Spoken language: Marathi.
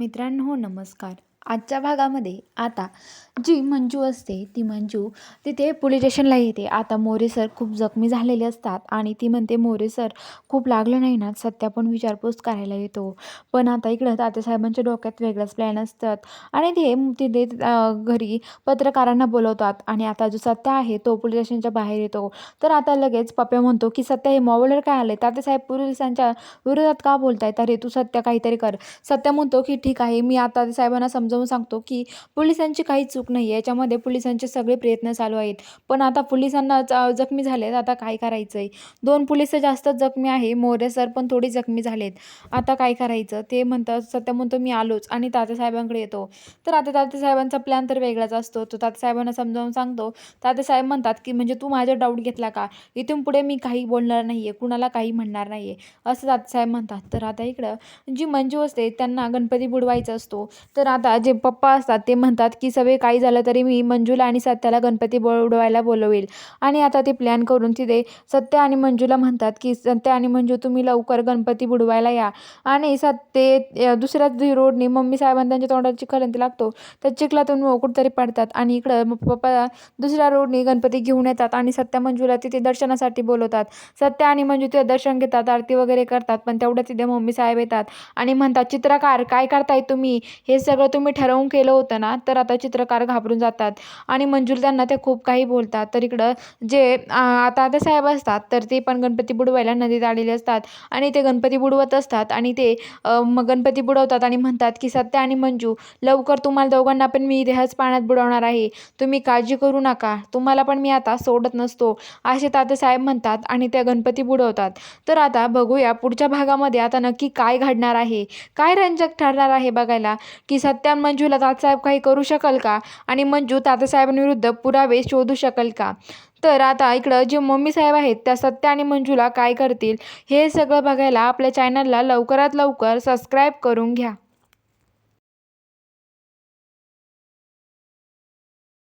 मित्रांनो हो, नमस्कार. आजच्या भागामध्ये आता जी मंजू असते ती मंजू तिथे पोलीस स्टेशनला येते. आता मोरे सर खूप जखमी झालेले असतात आणि ती म्हणते मोरे सर खूप लागलं नाही ना? सत्या पण विचारपूस करायला येतो. पण आता इकडं तात्यासाहेबांच्या डोक्यात वेगळाच प्लॅन असतात. आणि ते तिथे घरी पत्रकारांना बोलवतात आणि आता जो सत्या आहे तो पोलीस स्टेशनच्या बाहेर येतो. तर आता लगेच पप्या म्हणतो की सत्या हे मॉबलर काय आलं तात्यासाहेब पोलिसांच्या विरोधात का बोलतायत अरे तू सत्या काहीतरी कर. सत्या म्हणतो की ठीक आहे मी आता साहेबांना समज समजावून सांगतो की पोलिसांची काही चूक नाही आहे याच्यामध्ये पोलिसांचे सगळे प्रयत्न चालू आहेत. पण आता पोलिसांना ज- जखमी झालेत. आता काय करायचं आहे दोन पोलीस जास्तच जखमी आहे. मोरे सर पण थोडी जखमी झालेत. आता काय करायचं? ते म्हणतात सत्य म्हणतो मी आलोच आणि तात्यासाहेबांकडे येतो. तर आता तात्यासाहेबांचा प्लॅन तर वेगळाच असतो. तो तात्यासाहेबांना समजावून सांगतो. तात्यासाहेब म्हणतात की म्हणजे तू माझ्या डाऊट घेतला का? इथून पुढे मी काही बोलणार नाही आहे कुणाला काही म्हणणार नाही आहे असं तात्यासाहेब म्हणतात. तर आता इकडं जी मंजू असते त्यांना गणपती बुडवायचा असतो. तर आता जे पप्पा असतात ते म्हणतात की सगळे काही झालं तरी मी मंजूला आणि सत्याला गणपती बुडवायला बोलवेल. आणि आता ते प्लॅन करून तिथे सत्य आणि मंजूला म्हणतात की सत्य आणि मंजू तुम्ही लवकर गणपती बुडवायला या. आणि सत्य दुसऱ्या दुसऱ्याच रोडने मम्मी साहेबांना त्यांच्या तोंडात खरंती लागतो. त्या चिखलातून मोकूट तरी पडतात आणि इकडं पप्पा दुसऱ्या रोडने गणपती घेऊन येतात आणि सत्या मंजूला तिथे दर्शनासाठी बोलवतात. सत्य आणि मंजू तिथे दर्शन घेतात आरती वगैरे करतात पण तेवढ्या तिथे मम्मी साहेब येतात आणि म्हणतात चित्रकार काय करताय तुम्ही? हे सगळं तुम्ही मी ठरवून केलं होतं ना तर आता चित्रकार घाबरून जातात. आणि मंजूला त्यांना ते खूप काही बोलतात. तर इकडं जे आता आता साहेब असतात तर ते पण गणपती बुडवायला नदीत आलेले असतात. आणि ते गणपती बुडवत असतात आणि ते मग गणपती बुडवतात आणि म्हणतात की सत्य आणि मंजू लवकर तुम्हाला दोघांना पण मी देहच पाण्यात बुडवणार आहे. तुम्ही काळजी करू नका. तुम्हाला पण मी आता सोडत नसतो. असे तातेसाहेब म्हणतात आणि त्या गणपती बुडवतात. तर आता बघूया पुढच्या भागामध्ये आता नक्की काय घडणार आहे. काय रंजक ठरणार आहे बघायला की सत्या मंजूला तात्यासाहेब काही करू शकाल का? आणि मंजू तात्यासाहेबांविरुद्ध पुरावे शोधू शकाल का? तर आता इकडं जे मम्मी साहेब आहेत त्या सत्य आणि मंजूला काय करतील हे सगळं बघायला आपल्या चॅनलला लवकरात लवकर सबस्क्राईब करून घ्या.